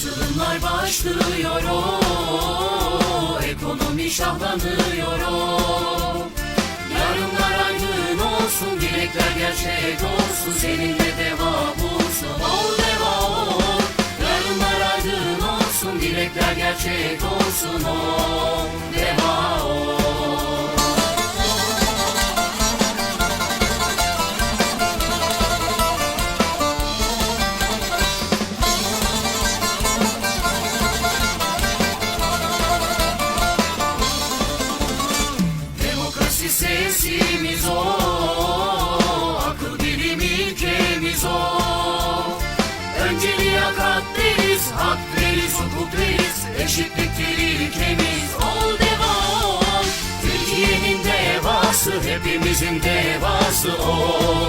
Atılımlar başlıyor o Ekonomi şahlanıyor o. Yarınlar aydın olsun Dilekler gerçek olsun Seninle deva bulsun Ol deva ol. Yarınlar aydın olsun Dilekler gerçek olsun Ol sesimiz o Akıl bilim ilkemiz o. Önce liyakat deriz Hak deriz, hukuk deriz Eşitliktir ilkemiz Ol devam Türkiye'nin devası Hepimizin devası o